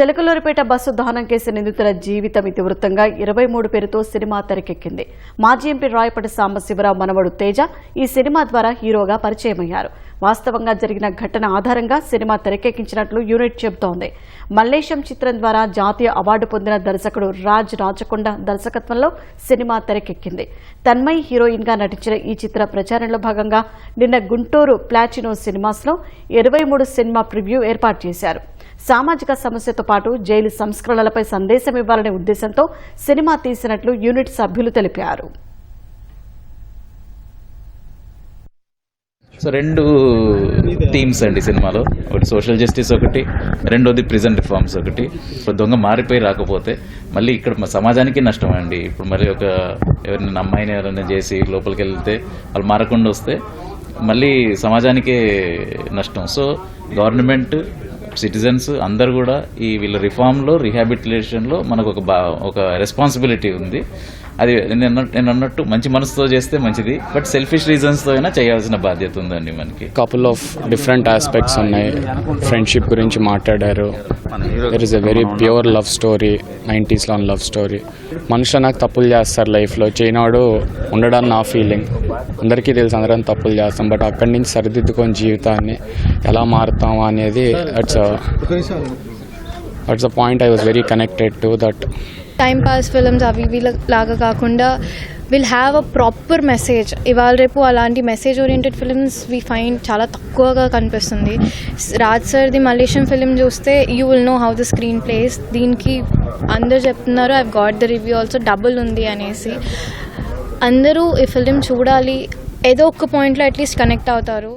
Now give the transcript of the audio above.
Chilakaluripet bus దహనం case నిందితుల జీవితం ఇతివృత్తంగా ఇరవై మూడు పేరుతో సినిమా తెరకెక్కింది. మాజీ ఎంపీ రాయపటి సాంబశివరావు మనవడు తేజ ఈ సినిమా ద్వారా హీరోగా పరిచయమయ్యారు. వాస్తవంగా జరిగిన ఘటన ఆధారంగా సినిమా తెరకెక్కించినట్లు యూనిట్ చెబుతోంది. మల్లేశం చిత్రం ద్వారా జాతీయ అవార్డు పొందిన దర్శకుడు రాజ్ రాచకొండ దర్శకత్వంలో సినిమా తెరకెక్కింది. తన్మయ్ హీరోయిన్గా నటించిన ఈ చిత్ర ప్రచారంలో భాగంగా నిన్న గుంటూరు ప్లాచినో సినిమాస్లో ఇరవై మూడు సినిమా ప్రివ్యూ ఏర్పాటు చేశారు. సామాజిక సమస్యతో పాటు జైలు సంస్కరణలపై సందేశం ఇవ్వాలనే ఉద్దేశంతో సినిమా తీసినట్లు యూనిట్ సభ్యులు తెలిపారు. సో రెండు థీమ్స్ అండి సినిమాలో. ఒకటి సోషల్ జస్టిస్ ఒకటి రెండోది ప్రిజన్ రిఫార్మ్స్ ఒకటి. ఇప్పుడు దొంగ మారిపోయి రాకపోతే మళ్ళీ ఇక్కడ సమాజానికి నష్టం అండి. ఇప్పుడు మరి ఒక ఎవరిని అమ్మాయిని ఎవరైనా చేసి లోపలికి వెళ్తే వాళ్ళు మారకుండా వస్తే మళ్ళీ సమాజానికే నష్టం. సో గవర్నమెంట్ సిటిజన్స్ అందరు కూడా ఈ వీళ్ళ రిఫార్మ్లో రిహాబిలిటేషన్లో మనకు ఒక బా ఒక రెస్పాన్సిబిలిటీ ఉంది. అది నేను నేను అన్నట్టు మంచి మనసుతో చేస్తే మంచిది బట్ సెల్ఫిష్ రీజన్స్తో అయినా చేయాల్సిన బాధ్యత ఉందండి మనకి. కపుల్ ఆఫ్ డిఫరెంట్ ఆస్పెక్ట్స్ ఉన్నాయి. ఫ్రెండ్షిప్ గురించి మాట్లాడారు. There is a very pure love story నైంటీస్లో love story మనుషులు నాకు తప్పులు చేస్తారు లైఫ్లో. చేయనాడు ఉండడం నా ఫీలింగ్ అందరికీ తెలుసు అందరం తప్పులు చేస్తాం బట్ అక్కడి నుంచి సరిదిద్దుకొని జీవితాన్ని ఎలా మారుతాం అనేది it's that's a point I was very connected to that time pass films అవి ఇవి లాగా కాకుండా will have a proper message ఇవాళ రేపు అలాంటి message oriented films we find చాలా తక్కువగా కనిపిస్తుంది. Raj sir the Malaysian film చూస్తే you will know how the screenplays దీనికి అందరు చెప్తున్నారు I got the review also double ఉంది అనేసి. అందరూ ఈ ఫిలిం చూడాలి. ఏదో ఒక పాయింట్లో అట్లీస్ట్ కనెక్ట్ అవుతారు.